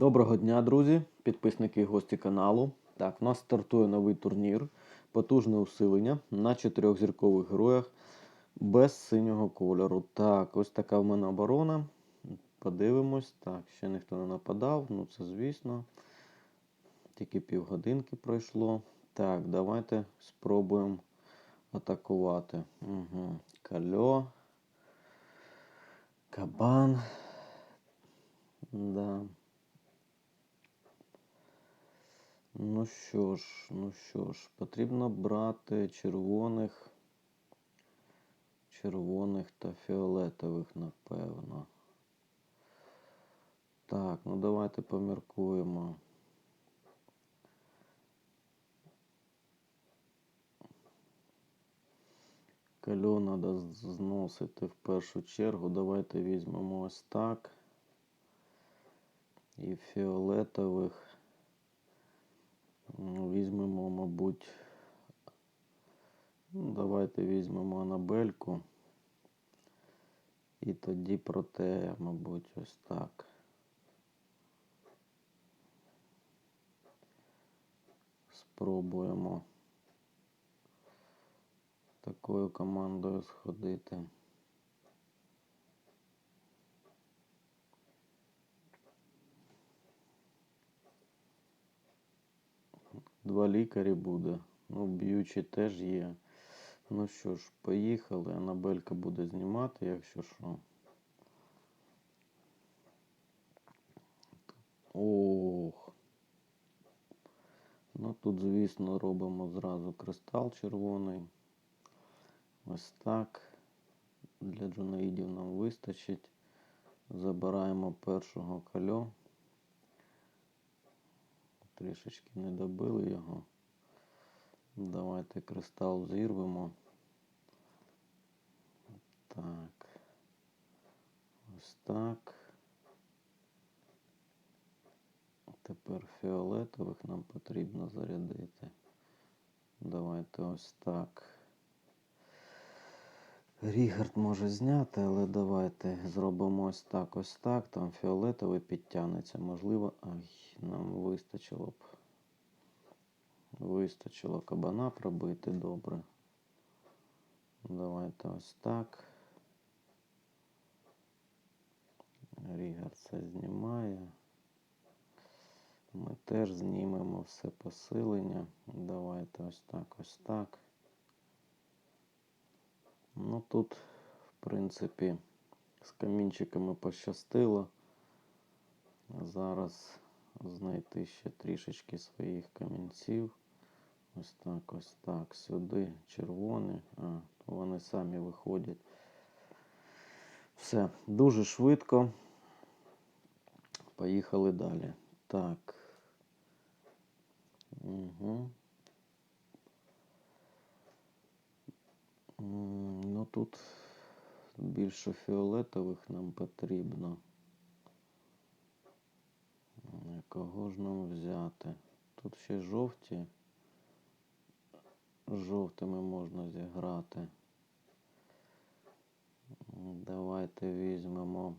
Доброго дня, друзі, підписники і гості каналу. Так, у нас стартує новий турнір, потужне усилення на чотирьохзіркових героях без синього кольору. Так, ось така в мене оборона. Подивимось. Так, ще ніхто не нападав, ну це звісно. Тільки півгодинки пройшло. Так, давайте спробуємо атакувати. Угу. Кальо. Кабан. Да. Ну що ж, ну що ж, потрібно брати червоних, червоних та фіолетових, напевно. Так, ну давайте поміркуємо. Кальо треба зносити в першу чергу. Давайте візьмемо ось так. І фіолетових. Ну, Візьмемо, мабуть, ну, давайте візьмемо Анабельку. І тоді проте, мабуть, ось так. Спробуємо такою командою сходити. Два лікарі буде. Ну, б'ючі теж є. Ну що ж, поїхали. Анабелька буде знімати, якщо що. Ох. Ну тут, звісно, робимо зразу кристал червоний. Ось так. Для джунаїдів нам вистачить. Забираємо першого кальо. Трішечки не добили його. Давайте кристал зірвемо. Так. Ось так. Тепер фіолетових нам потрібно зарядити. Давайте ось так. Рігард може зняти, але давайте зробимо ось так, ось так. Там фіолетовий підтягнеться. Можливо, ай, нам вистачило б. Вистачило кабана пробити добре. Давайте ось так. Рігар це знімає. Ми теж знімемо все посилення. Давайте ось так, ось так. Ну тут, в принципі, з камінчиками пощастило. Зараз знайти ще трішечки своїх камінців. Ось так, ось так. Сюди червоні. А, вони самі виходять. Все, дуже швидко. Поїхали далі. Так. Угу. Ну тут більше фіолетових нам потрібно. Кого ж нам взяти? Тут ще жовті. Жовтими можна зіграти. Давайте візьмемо.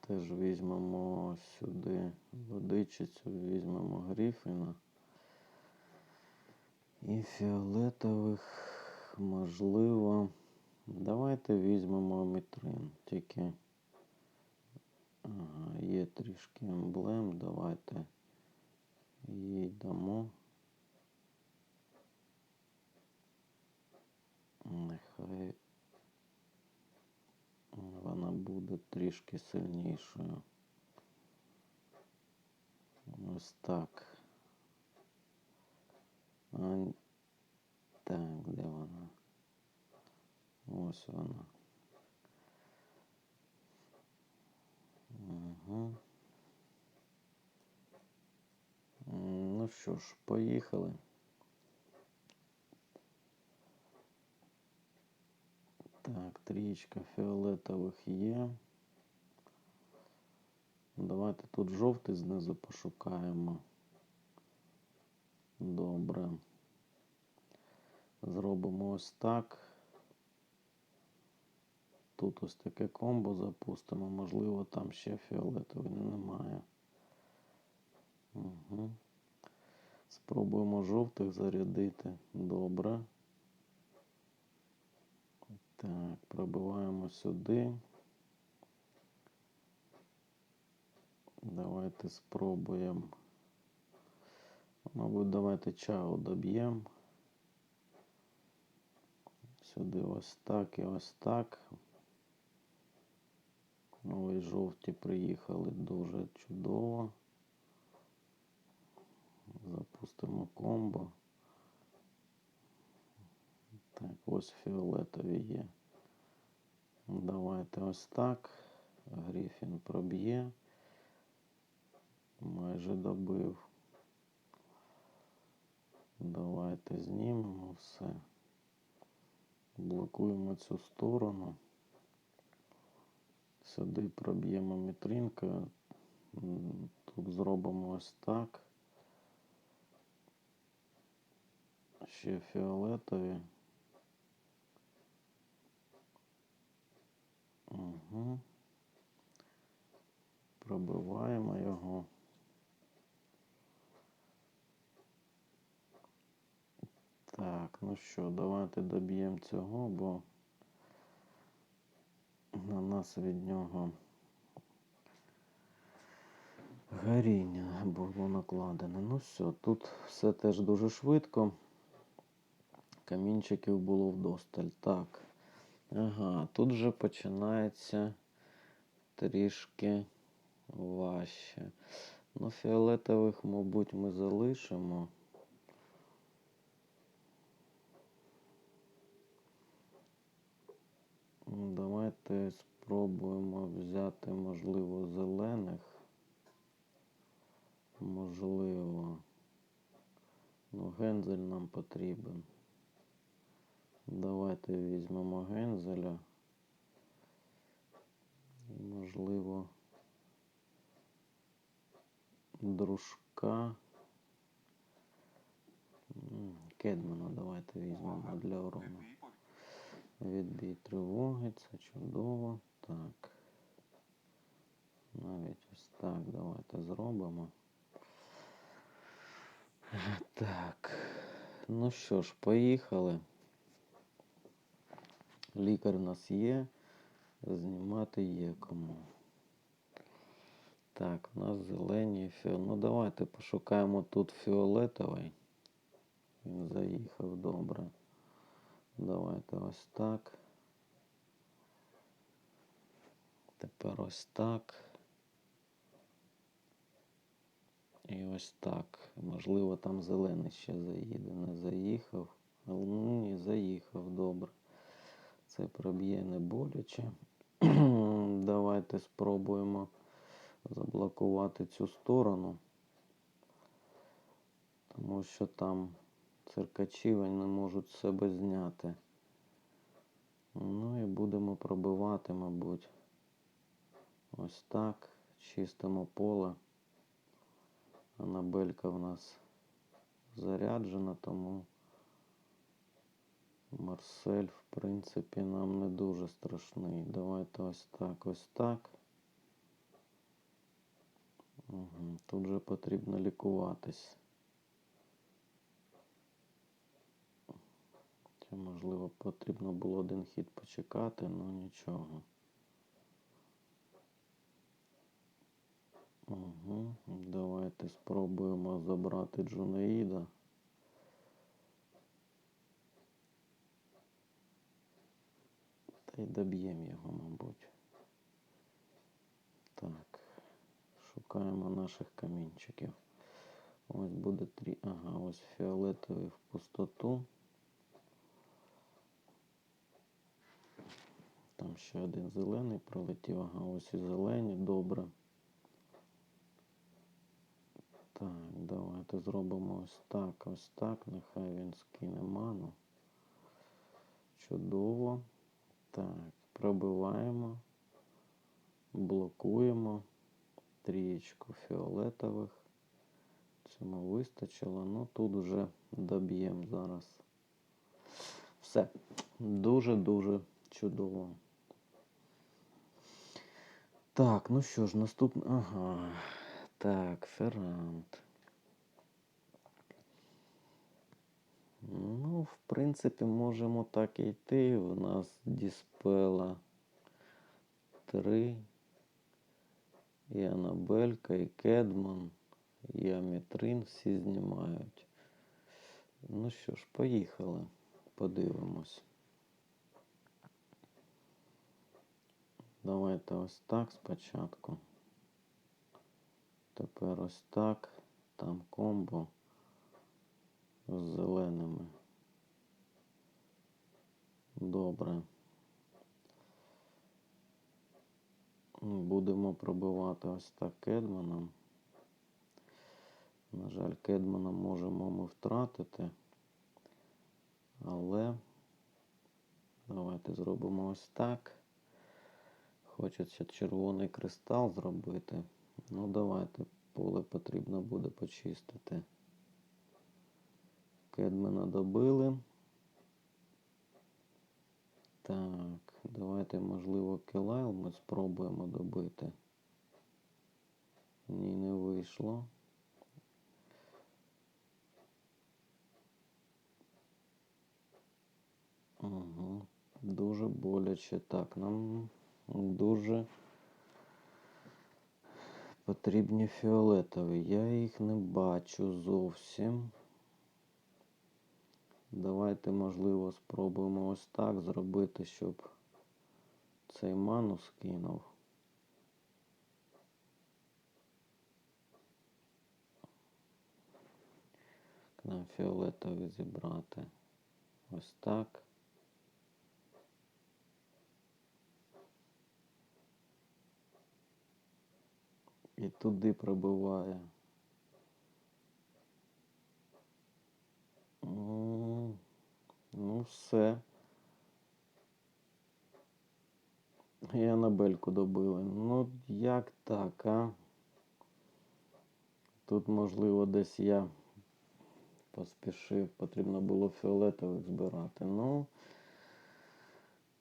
Теж візьмемо сюди водичицю, візьмемо гріфіна. І фіолетових, можливо. Давайте візьмемо мітрин. Тільки ага, є трішки емблем. Давайте їй дамо. Нехай вона буде трішки сильнішою. Ось так. Так, де вона? Ось вона. Ну що ж, поїхали. Так, трієчка фіолетових є. Давайте тут жовтий знизу пошукаємо. Добре. Зробимо ось так. Тут ось таке комбо запустимо. Можливо, там ще фіолетовий немає. Угу. Спробуємо жовтих зарядити. Добре. Так, пробиваємо сюди. Давайте спробуємо. Мабуть, давайте чао доб'ємо. Сюди ось так і ось так. Ой, жовті приїхали дуже чудово. Запустимо комбо. Так, ось фіолетові є. Давайте ось так. Гріфін проб'є. Майже добив. Давайте знімемо все. Блокуємо цю сторону. Сюди проб'ємо мітринкою. М, Тут зробимо ось так. Ще фіолетові. Угу. Пробиваємо його. Так, ну що, давайте доб'ємо цього, бо на нас від нього горіння було накладене. Ну все, тут все теж дуже швидко. Камінчиків було вдосталь. Так. Ага, тут вже починається трішки важче. Ну, фіолетових, мабуть, ми залишимо. Ну, Давайте спробуємо взяти, можливо, зелених. Можливо. Ну, гензель нам потрібен. Давайте візьмемо гензеля. І, можливо, дружка. Кедмана давайте візьмемо для урону. Відбій тривоги, це чудово. Так. Навіть ось так давайте зробимо. Так. Ну що ж, поїхали. Лікар у нас є. Знімати є кому. Так, у нас зелені фіо. Ну давайте пошукаємо тут фіолетовий. Він заїхав добре. Давайте ось так. Тепер ось так. І ось так. Можливо, там зелений ще заїде. Не заїхав. Ну, ні, заїхав, добре. Це проб'є не боляче. Давайте спробуємо заблокувати цю сторону. Тому що там циркачі вони не можуть себе зняти. Ну і будемо пробивати, мабуть. Ось так. Чистимо поле. Анабелька в нас заряджена, тому Марсель, в принципі, нам не дуже страшний. Давайте ось так, ось так. Угу. Тут же потрібно лікуватись. Чи, можливо, потрібно було один хід почекати, ну нічого. Угу. Давайте спробуємо забрати Джунаїда. Та й доб'ємо його, мабуть. Так. Шукаємо наших камінчиків. Ось буде три. Ага, ось фіолетовий в пустоту. Там ще один зелений пролетів. Ага, ось і зелені, добре. Так, давайте зробимо ось так, ось так. Нехай він скине ману. Чудово. Так, пробиваємо, блокуємо трієчку фіолетових. Цьому вистачило. Ну тут вже доб'ємо зараз. Все. Дуже-дуже чудово. Так, ну що ж, наступне. Ага. Так, Феррант. Ну, в принципі, можемо так і йти. У нас Діспела 3. І Анабелька, і Кедман, і Амітрин всі знімають. Ну що ж, поїхали. Подивимось. Давайте ось так спочатку. Тепер ось так. Там комбо з зеленими. Добре. Будемо пробивати ось так Кедманом. На жаль, Кедмана можемо ми втратити. Але давайте зробимо ось так. Хочеться червоний кристал зробити. Ну, давайте поле потрібно буде почистити. Кедмена добили. Так, давайте, можливо, Келайл ми спробуємо добити. Ні, не вийшло. Угу. Дуже боляче. Так, нам дуже потрібні фіолетові. Я їх не бачу зовсім. Давайте, можливо, спробуємо ось так зробити, щоб цей ману скинув. Нам фіолетові зібрати. Ось так. І туди пробиває. Ну, все. І Анабельку добили. Ну, як так, а? Тут, можливо, десь я поспішив, потрібно було фіолетових збирати. Ну,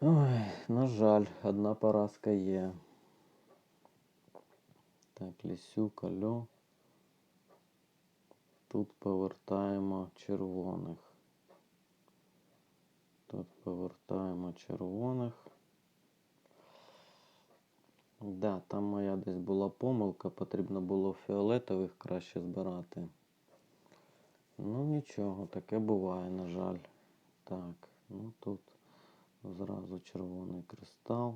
ой, на жаль, одна поразка є. Так, Лісюк, Альо. Тут повертаємо червоних. Тут повертаємо червоних. Да, там моя десь була помилка, потрібно було фіолетових краще збирати. Ну нічого, таке буває, на жаль. Так, ну тут зразу червоний кристал.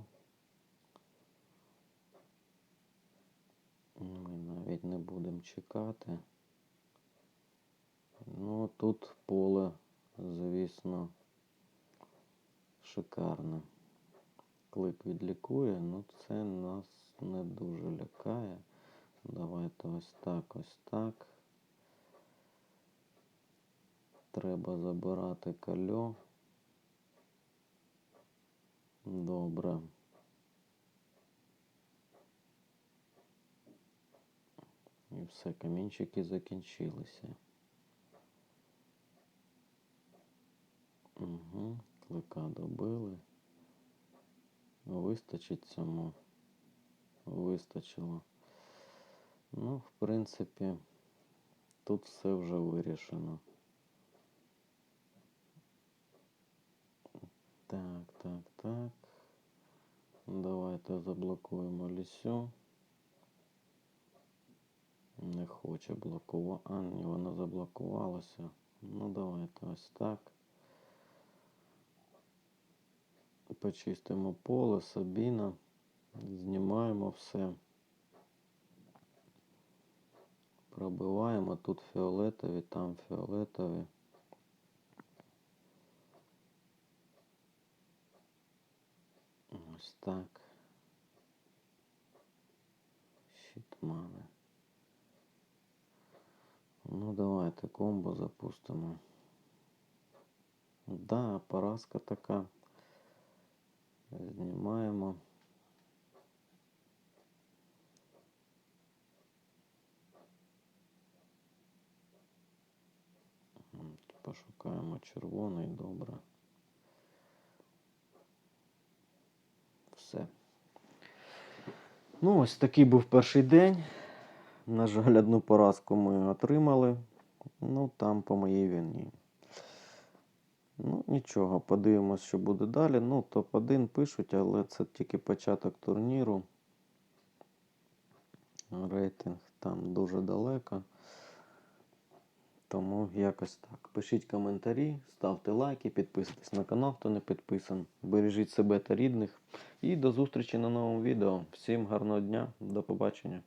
Ми навіть не будемо чекати. Ну, тут поле, звісно, шикарне. Клик відлікує, ну це нас не дуже лякає. Давайте ось так, ось так. Треба забирати кальо. Добре. І все, камінчики закінчилися. Угу, клика добили. Вистачить цьому. Вистачило. Ну, в принципі, тут все вже вирішено. Так, так, так. Давайте заблокуємо лісю. Не хоче блокувати. А, ні, вона заблокувалася. Ну, давайте ось так. Почистимо поле, Сабіна. Знімаємо все. Пробиваємо. Тут фіолетові, там фіолетові. Ось так. Щитмани. Ну, давайте комбо запустимо. Да, поразка така. Знімаємо. Пошукаємо червоний, добре. Все. Ну, ось такий був перший день. На жаль, одну поразку ми отримали. Ну, там по моїй вині. Ну, нічого, подивимось, що буде далі. Ну, топ-1 пишуть, але це тільки початок турніру. Рейтинг там дуже далеко. Тому якось так. Пишіть коментарі, ставте лайки, підписуйтесь на канал, хто не підписаний. Бережіть себе та рідних. І до зустрічі на новому відео. Всім гарного дня, до побачення.